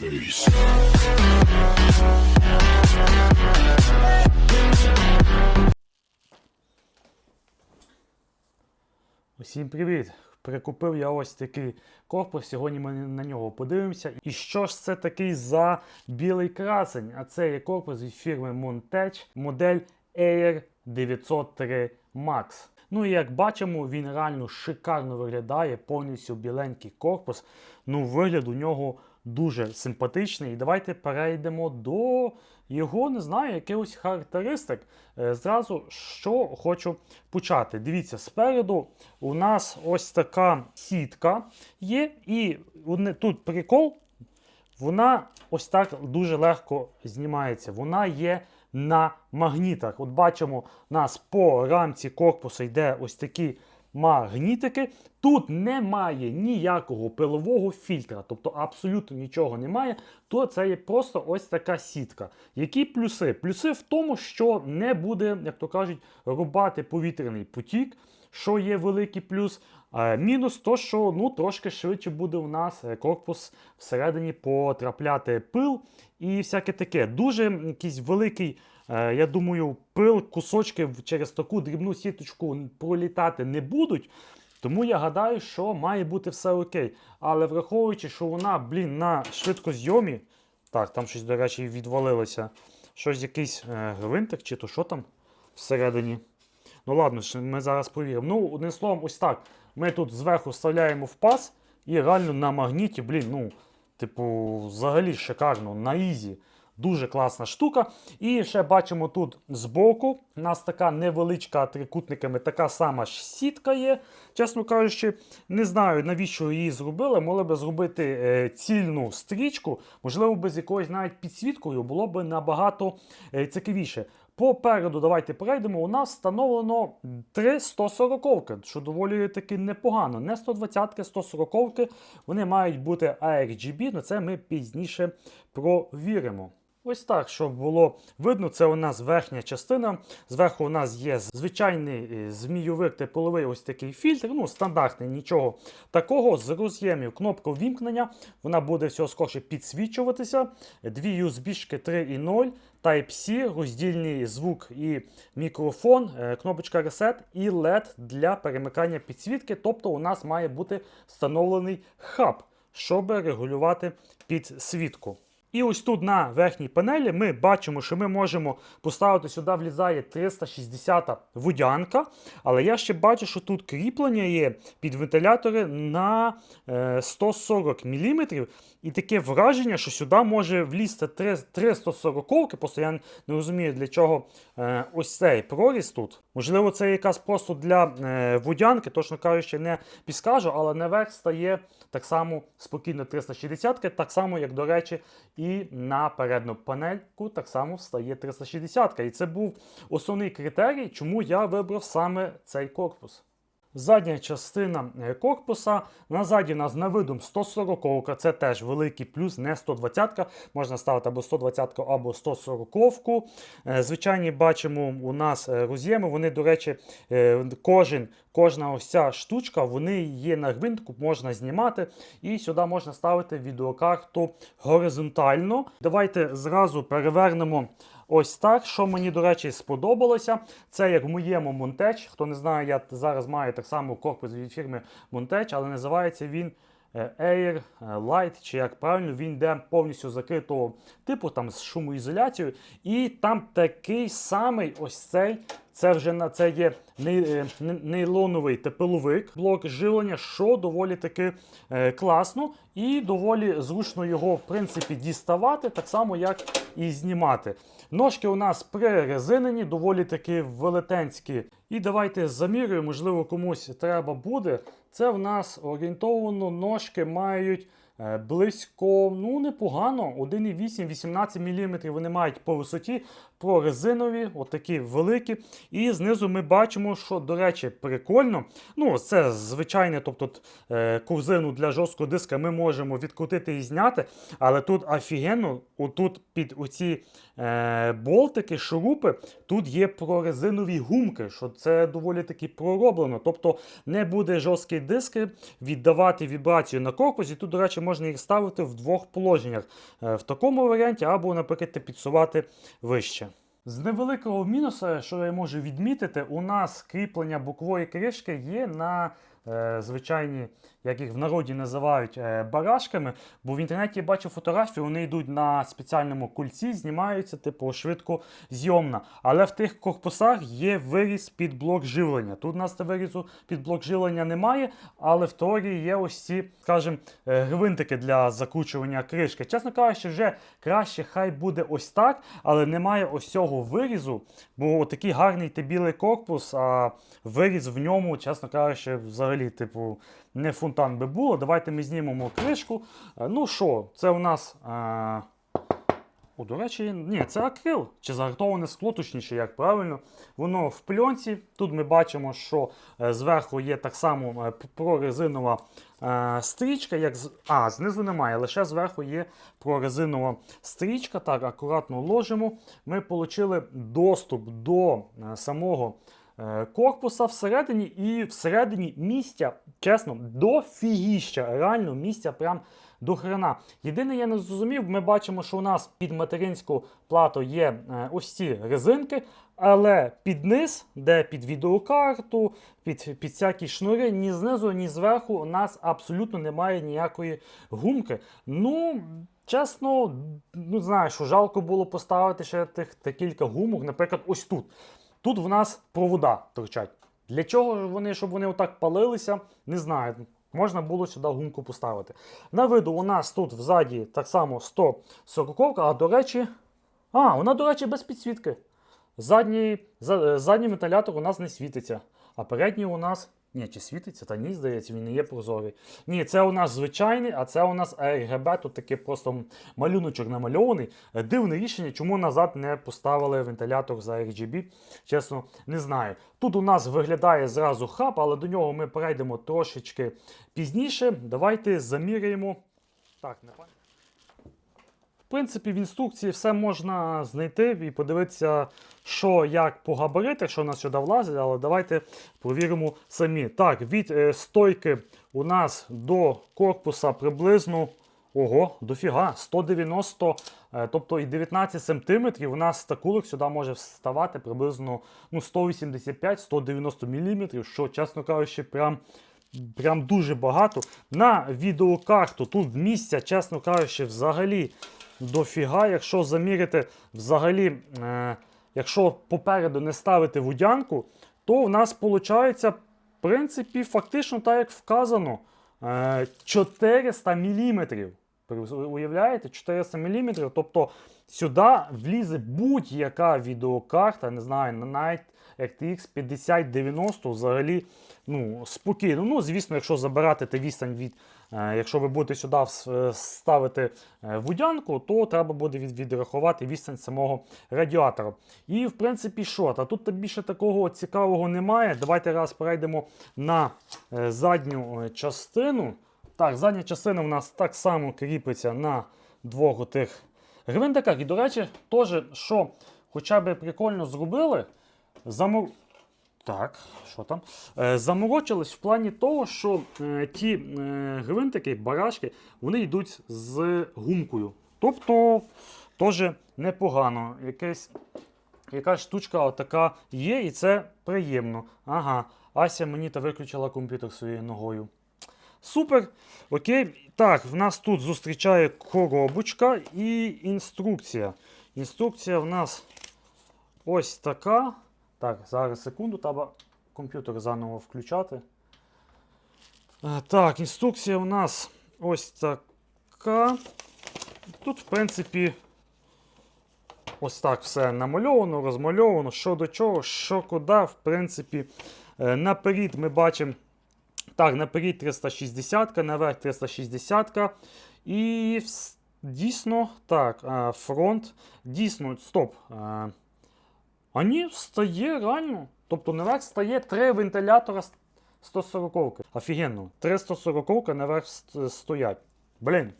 face. Усім привіт! Прикупив я ось такий корпус. Сьогодні ми на нього подивимося. І що ж це такий за білий красень? А це є корпус від фірми Montech, модель Air 903 Max. Ну і як бачимо, він реально шикарно виглядає, повністю біленький корпус. Ну, вигляд у нього дуже симпатичний. І давайте перейдемо до його, не знаю, якихось характеристик. Е, Зразу що хочу почати. Дивіться, спереду у нас ось така сітка є, і тут прикол, вона ось так дуже легко знімається. Вона є на магнітах. От бачимо, у нас по рамці корпусу йде ось такі магнітики. Тут немає ніякого пилового фільтра, тобто абсолютно нічого немає. То це є просто ось така сітка. Які плюси? Плюси в тому, що не буде, як то кажуть, рубати повітряний потік, що є великий плюс. Е, Мінус то, що ну, трошки швидше буде у нас е, корпус всередині потрапляти пил і всяке таке. Дуже якийсь великий, я думаю, пил, кусочки через таку дрібну сіточку пролітати не будуть. Тому я гадаю, що має бути все окей. Але враховуючи, що вона, блін, на швидкозйомі. Так, там щось, до речі, відвалилося. Щось якийсь е, гвинтик, чи то що там всередині. Ну ладно, ми зараз повіримо. Ну, одним словом, ось так. Ми тут зверху вставляємо в паз і реально на магніті, блін, ну, типу, взагалі шикарно, на ізі. Дуже класна штука. І ще бачимо тут збоку. У нас така невеличка трикутниками, така сама ж сітка є. Чесно кажучи, не знаю, навіщо її зробили. Могли би зробити е, цільну стрічку, можливо, би з якоюсь навіть підсвіткою було б набагато е, цікавіше. Попереду, давайте перейдемо. У нас встановлено три 140 що доволі таки непогано. Не 120-ки, 140-ки. Вони мають бути ARGB, але це ми пізніше провіримо. Ось так, щоб було видно, це у нас верхня частина. Зверху у нас є звичайний е, змійовик тепловий ось такий фільтр. Ну, стандартний, нічого такого. З роз'ємів кнопка вімкнення. Вона буде всього скорше підсвічуватися. Дві USB-шки 3.0, Type-C, роздільний звук і мікрофон, е, кнопочка Reset і LED для перемикання підсвітки. Тобто у нас має бути встановлений хаб, щоб регулювати підсвітку. І ось тут на верхній панелі ми бачимо, що ми можемо поставити сюди влізає 360 водянка. Але я ще бачу, що тут кріплення є під вентилятори на е, 140 мм. І таке враження, що сюди може влізти 3, 340 просто я не розумію, для чого е, ось цей проріз тут. Можливо, це якась просто для е, водянки, точно кажучи, не підскажу, але наверх стає так само спокійно 360, так само, як, до речі, і на передну панельку так само встає 360. І це був основний критерій, чому я вибрав саме цей корпус. Задня частина е, корпуса. Назаді у нас на видум 140 це теж великий плюс, не 120-ка. Можна ставити або 120 або 140 Е, Звичайні бачимо у нас е, роз'єми. Вони, до речі, кожен, кожна ось ця штучка, вони є на гвинтку, можна знімати. І сюди можна ставити відеокарту горизонтально. Давайте зразу перевернемо. Ось так, що мені, до речі, сподобалося. Це як в моєму Монтеч. Хто не знає, я зараз маю так само корпус від фірми Монтеч, але називається він е, Air Light, чи як правильно, він йде повністю закритого типу, там з шумоізоляцією. І там такий самий ось цей. Це вже на це є е, не- нейлоновий тепеловик, блок живлення, що доволі таки е, класно і доволі зручно його в принципі діставати, так само як і знімати. Ножки у нас прирезинені, доволі таки велетенські. І давайте замірюємо, можливо, комусь треба буде. Це в нас орієнтовано ножки мають е, близько, ну непогано, 1,8-18 мм вони мають по висоті, прорезинові, отакі великі. І знизу ми бачимо, що, до речі, прикольно. Ну, це звичайне, тобто е, корзину для жорсткого диска ми можемо відкрутити і зняти. Але тут офігенно, отут під оці е, болтики, шурупи, тут є прорезинові гумки, що це доволі таки пророблено. Тобто не буде жорсткий диск віддавати вібрацію на корпусі. Тут, до речі, можна їх ставити в двох положеннях. Е, В такому варіанті, або, наприклад, підсувати вище. З невеликого мінуса, що я можу відмітити, у нас кріплення бокової кришки є на звичайні, як їх в народі називають, е, барашками. Бо в інтернеті я бачив фотографії, вони йдуть на спеціальному кульці, знімаються, типу, швидко зйомна. Але в тих корпусах є виріз під блок живлення. Тут у нас вирізу під блок живлення немає, але в теорії є ось ці, скажімо, е, гвинтики для закручування кришки. Чесно кажучи, вже краще хай буде ось так, але немає ось цього вирізу, бо такий гарний ти білий корпус, а виріз в ньому, чесно кажучи, взагалі, типу, не фонтан би було. Давайте ми знімемо кришку. Е, Ну що, це у нас. Е... О, до речі, ні, це акрил. Чи загартоване скло, точніше, як правильно. Воно в пленці. Тут ми бачимо, що е, зверху є так само прорезинова стрічка. Як. А, знизу немає, лише зверху є прорезинова стрічка. Так, акуратно ложимо. Ми отримали доступ до самого корпуса всередині, і всередині місця, чесно, дофігіща. Реально місця прям до хрена. Єдине, я не зрозумів, ми бачимо, що у нас під материнську плату є е, ось ці резинки, але під низ, де під відеокарту, під, під всякі шнури, ні знизу, ні зверху у нас абсолютно немає ніякої гумки. Ну, чесно, ну знаєш, що жалко було поставити ще тих та кілька гумок, наприклад, ось тут. Тут в нас провода торчать. Для чого вони, щоб вони отак палилися, не знаю. Можна було сюди гумку поставити. На виду у нас тут взаді так само 140, а до речі. А, вона, до речі, без підсвітки. Задній, задній вентилятор у нас не світиться. А передній у нас. Ні, чи світиться? Та ні, здається, він не є прозорий. Ні, це у нас звичайний, а це у нас RGB, тут такий просто малюночок намальований. Е, Дивне рішення, чому назад не поставили вентилятор за RGB. Чесно, не знаю. Тут у нас виглядає зразу хаб, але до нього ми перейдемо трошечки пізніше. Давайте заміряємо. Так, не пам'ятаю. Принципі, в інструкції все можна знайти і подивитися, що як по габаритах, що у нас сюди влазить, але давайте провіримо самі. Так, від е, стойки у нас до корпуса приблизно. Ого, дофіга, 190, е, тобто і 19 сантиметрів. У нас такулик сюди може вставати приблизно ну, 185-190 мм, що, чесно кажучи, прям прям дуже багато. На відеокарту тут місця, чесно кажучи, взагалі дофіга. Якщо заміряти взагалі, е, якщо попереду не ставити водянку, то в нас виходить, в принципі, фактично так, як вказано, е, 400 мм. Уявляєте, 400 мм. Тобто сюди влізе будь-яка відеокарта, не знаю, навіть RTX 5090 взагалі ну, спокійно. Ну, звісно, якщо забирати те відстань від. е, Якщо ви будете сюди е, ставити е, водянку, то треба буде відрахувати відстань самого радіатора. І в принципі, що? Та тут більше такого цікавого немає. Давайте раз перейдемо на задню частину. Так, задня частина у нас так само кріпиться на двох тих гвинтиках. І, до речі, теж, що хоча б прикольно зробили, замор... Так, що там? Е, заморочились в плані того, що е, ті е, гвинтики, барашки, вони йдуть з гумкою. Тобто, теж непогано. Якесь, якась штучка така є, і це приємно. Ага, Ася мені та виключила комп'ютер своєю ногою. Супер. Окей. Так, в нас тут зустрічає коробочка і інструкція. Інструкція в нас ось така. Так, зараз секунду, треба комп'ютер заново включати. Е, Так, інструкція у нас ось така. Тут, в принципі, ось так все намальовано, розмальовано, що до чого, що куди. В принципі, Е, наперед ми бачимо. Так, наперед 360, наверх 360. І дійсно, так, е, фронт. Дійсно, стоп. А ні, встає реально. Тобто наверх стає три вентилятора 140. Офігенно. 340 наверх стоять. Блін,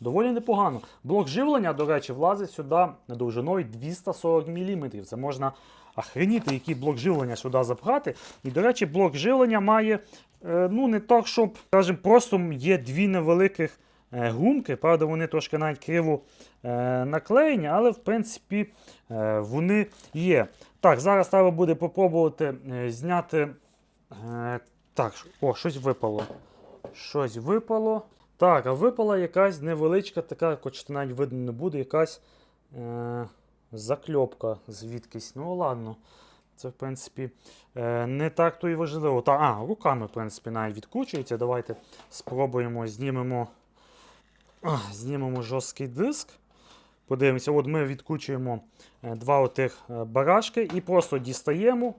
доволі непогано. Блок живлення, до речі, влазить сюди довжиною 240 мм. Це можна охреніти, який блок живлення сюди запхати. І, до речі, блок живлення має, е, ну, не так, щоб, скажімо, просто є дві невеликих гумки. Правда, вони трошки навіть криво е, наклеєні, але в принципі е, вони є. Так, зараз треба буде попробувати е, зняти. Е, так, о, щось випало. Щось випало. Так, а випала якась невеличка така, хоч навіть видно не буде, якась е, закльопка звідкись. Ну ладно. Це, в принципі, е, не так то і важливо. Та, а, руками, в принципі, навіть відкручується. Давайте спробуємо, знімемо, знімемо жорсткий диск. Подивимося, от ми відкручуємо е, два отих е, барашки і просто дістаємо.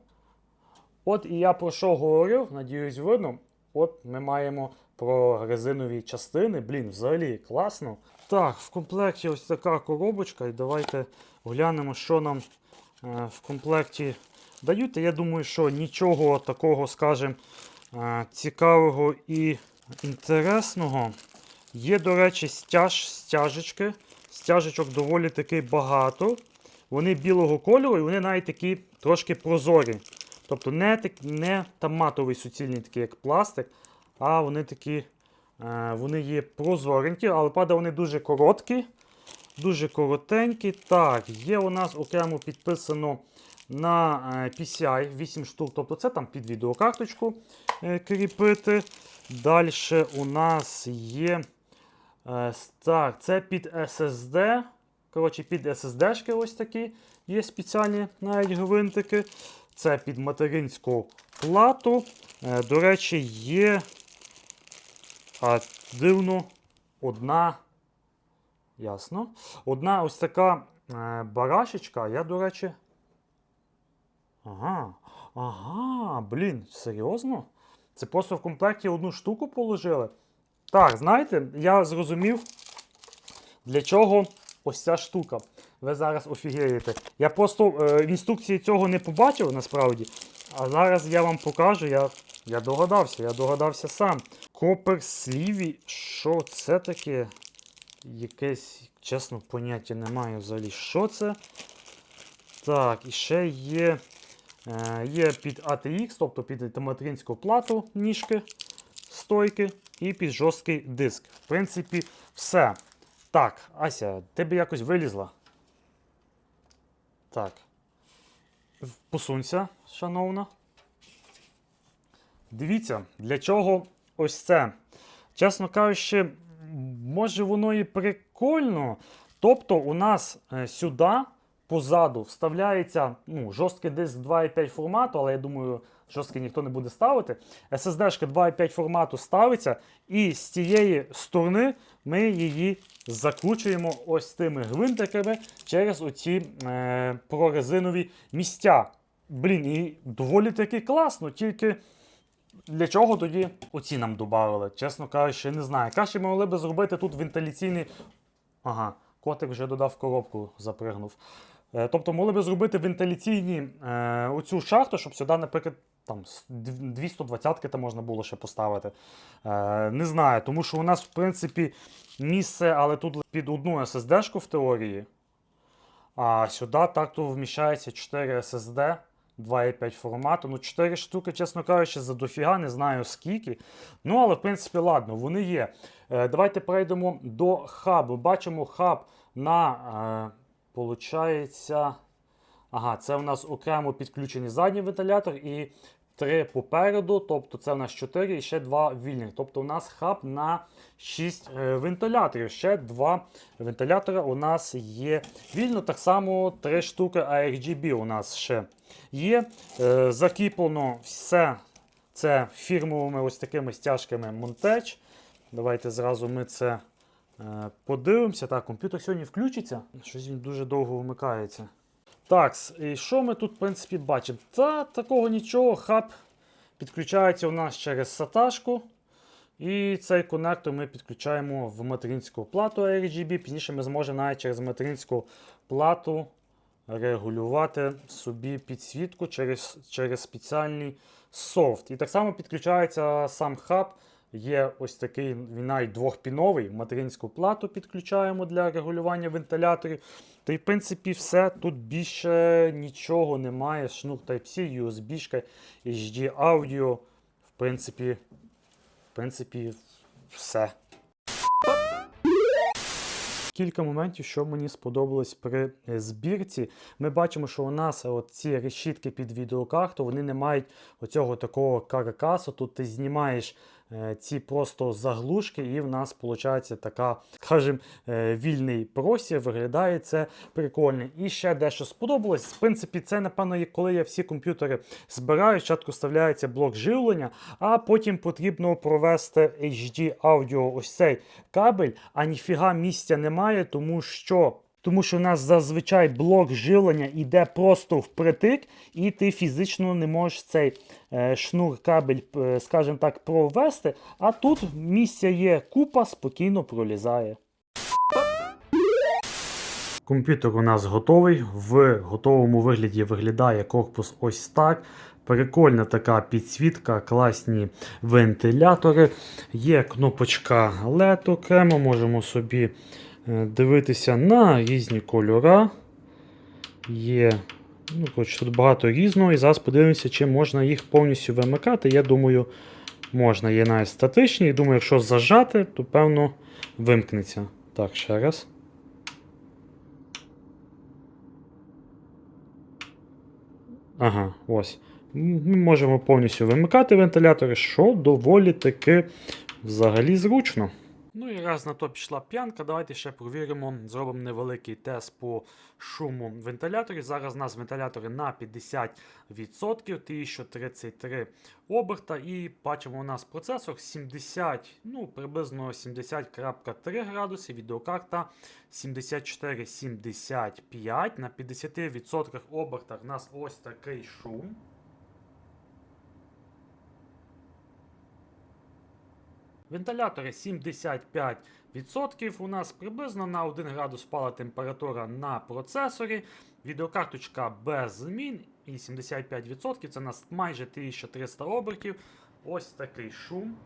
От і я про що говорив, надіюсь, видно. От ми маємо про резинові частини. Блін, взагалі класно. Так, в комплекті ось така коробочка. І давайте глянемо, що нам е, в комплекті дають. Я думаю, що нічого такого, скажімо, цікавого і інтересного. Є, до речі, стяж, стяжечки. Стяжечок доволі таки багато. Вони білого кольору і вони навіть такі трошки прозорі. Тобто не, так, не там матовий суцільний, такий як пластик, а вони такі, е, вони є прозоренькі, але правда вони дуже короткі, дуже коротенькі. Так, є у нас окремо підписано на е, PCI 8 штук, тобто це там під відеокарточку е, кріпити. Далі у нас є. Е, Так, це під SSD. Коротше, під SSD-шки ось такі. Є спеціальні навіть гвинтики. Це під материнську плату. Е, До речі, є а, дивно одна. Ясно. Одна ось така е, барашечка. Я, до речі. Ага. Ага, блін, серйозно? Це просто в комплекті одну штуку положили. Так, знаєте, я зрозумів, для чого ось ця штука. Ви зараз офігієте. Я просто е, в інструкції цього не побачив насправді. А зараз я вам покажу. Я, я догадався, я догадався сам. Копер сліві, що це таке? Якесь, чесно, поняття немає взагалі. Що це? Так, і ще є. Е, є під ATX, тобто під материнську плату ніжки, стойки і під жорсткий диск. В принципі, все. Так, Ася, ти би якось вилізла. Так. Посунься, шановна. Дивіться, для чого ось це. Чесно кажучи, може воно і прикольно. Тобто, у нас е, сюди позаду вставляється ну, жорсткий диск 2,5 формату, але я думаю, жорсткий ніхто не буде ставити. SSD-шка 2,5 формату ставиться, і з тієї сторони ми її закручуємо ось тими гвинтиками через оці е, прорезинові місця. Блін, і доволі таки класно, тільки. Для чого тоді оці нам додали? Чесно кажучи, не знаю. Краще ми могли би зробити тут вентиляційний. Ага, котик вже додав коробку, запригнув. Е, тобто могли би зробити вентиляційні е, оцю шахту, щоб сюди, наприклад, там с- дв- 220-ки там можна було ще поставити. Е, не знаю, тому що у нас, в принципі, місце, але тут під одну SSD-шку в теорії. А сюди так то вміщається 4 SSD 2,5 формату. Ну, 4 штуки, чесно кажучи, за дофіга, не знаю скільки. Ну, але в принципі, ладно, вони є. Е, давайте перейдемо до хабу. Бачимо хаб на. Е, получається. Ага, це у нас окремо підключений задній вентилятор і три попереду, тобто це у нас 4 і ще два вільних. Тобто у нас хаб на 6 е, вентиляторів. Ще два вентилятора у нас є вільно. Так само 3 штуки ARGB у нас ще є. Е, закріплено все це фірмовими ось такими стяжками Montech. Давайте зразу ми це е, подивимося. Так, комп'ютер сьогодні включиться. Щось він дуже довго вмикається. Так, і що ми тут, в принципі, бачимо? Та такого нічого, хаб підключається у нас через саташку. І цей конектор ми підключаємо в материнську плату RGB. Пізніше ми зможемо навіть через материнську плату регулювати собі підсвітку через, через спеціальний софт. І так само підключається сам хаб. Є ось такий, він навіть двохпіновий, материнську плату підключаємо для регулювання вентиляторів. Та й в принципі все. Тут більше нічого немає. Шнур Type-C, USB, HD аудіо. В принципі, в принципі, все. кілька моментів, що мені сподобалось при е, збірці. Ми бачимо, що у нас от ці решітки під відеокарту вони не мають оцього такого каркасу. Тут ти знімаєш ці просто заглушки, і в нас виходить така, скажімо, е, вільний простір. Виглядає це прикольно. І ще дещо сподобалось. В принципі, це, напевно, коли я всі комп'ютери збираю. Спочатку вставляється блок живлення, а потім потрібно провести HD аудіо ось цей кабель, а ніфіга місця немає, тому що. Тому що у нас зазвичай блок живлення йде просто впритик, і ти фізично не можеш цей е, шнур кабель, е, скажімо так, провести. А тут місця є купа, спокійно пролізає. Комп'ютер у нас готовий. В готовому вигляді виглядає корпус ось так. Прикольна така підсвітка, класні вентилятори. Є кнопочка LED окремо, можемо собі дивитися на різні кольора. Є ну, коротше, тут багато різного. І зараз подивимося, чи можна їх повністю вимикати. Я думаю, можна. Є навіть статичні. І думаю, якщо зажати, то певно вимкнеться. Так, ще раз. Ага, ось. Ми можемо повністю вимикати вентилятори, що доволі таки взагалі зручно. Ну і раз на то пішла п'янка, давайте ще провіримо, зробимо невеликий тест по шуму вентиляторів. Зараз у нас вентилятори на 50%, 1033 оберта. І бачимо, у нас процесор 70, ну приблизно 70.3 градуси, відеокарта 74,75. На 50% обертах у нас ось такий шум. Вентилятори 75%. У нас приблизно на 1 градус впала температура на процесорі. Відеокарточка без змін і 75% це у нас майже 1300 обертів. Ось такий шум.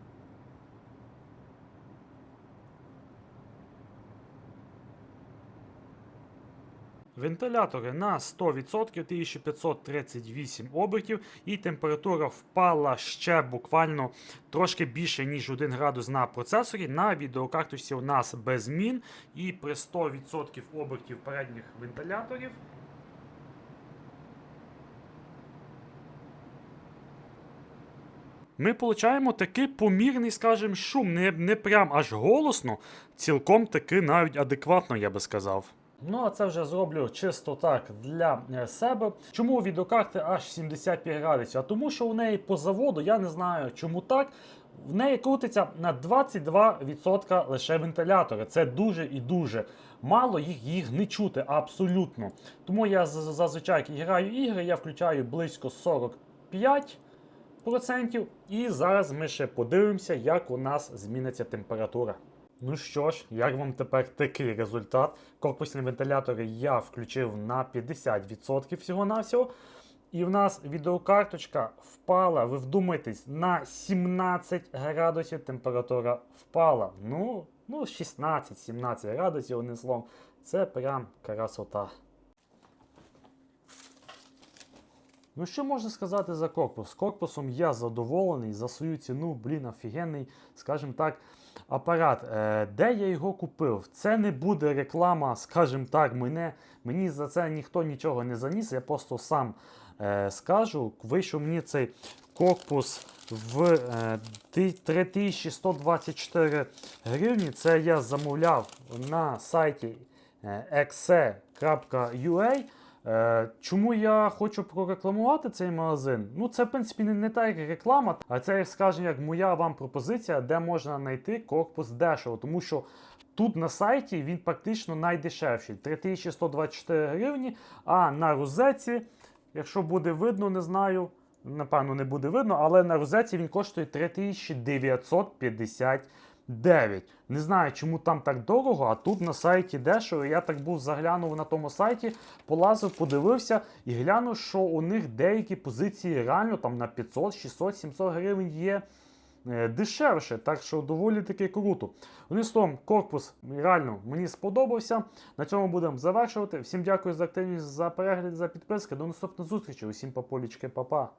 Вентилятори на 100% 1538 обертів, і температура впала ще буквально трошки більше, ніж 1 градус на процесорі. На відеокарточці у нас без змін. І при 100% обертів передніх вентиляторів. Ми получаємо такий помірний, скажімо, шум, не, не прям аж голосно, цілком таки навіть адекватно, я би сказав. Ну, а це вже зроблю чисто так для е, себе. Чому відеокарти аж 75 градусів? А тому, що у неї по заводу, я не знаю чому так. В неї крутиться на 22% лише вентилятори. Це дуже і дуже мало, їх їх не чути абсолютно. Тому я зазвичай граю ігри, я включаю близько 45%. І зараз ми ще подивимося, як у нас зміниться температура. Ну що ж, як вам тепер такий результат? Корпусні вентилятори я включив на 50% всього-навсього. І в нас відеокарточка впала, ви вдумайтесь, на 17 градусів температура впала. Ну, ну 16-17 градусів, одним словом, це прям красота. Ну, що можна сказати за корпус? З корпусом я задоволений за свою ціну, блін, офігенний, скажімо так, апарат. Е, де я його купив? Це не буде реклама, скажімо так, мене, мені за це ніхто нічого не заніс. Я просто сам е, скажу. Вийшов мені цей корпус в е, 3124 гривні. Це я замовляв на сайті е, exe.ua. Е, Чому я хочу прорекламувати цей магазин? Ну, це, в принципі, не, так як реклама, а це, як скажімо, як моя вам пропозиція, де можна знайти корпус дешево. Тому що тут на сайті він практично найдешевший 3124 гривні. А на розетці, якщо буде видно, не знаю. Напевно, не буде видно, але на розетці він коштує 3959. Не знаю, чому там так дорого, а тут на сайті дешево. Я так був заглянув на тому сайті, полазив, подивився і глянув, що у них деякі позиції реально там на 500, 600, 700 гривень є е, дешевше. Так що доволі таки круто. Одним словом, корпус реально мені сподобався. На цьому будемо завершувати. Всім дякую за активність, за перегляд, за підписки. До наступної зустрічі. Усім по полічки, па-па.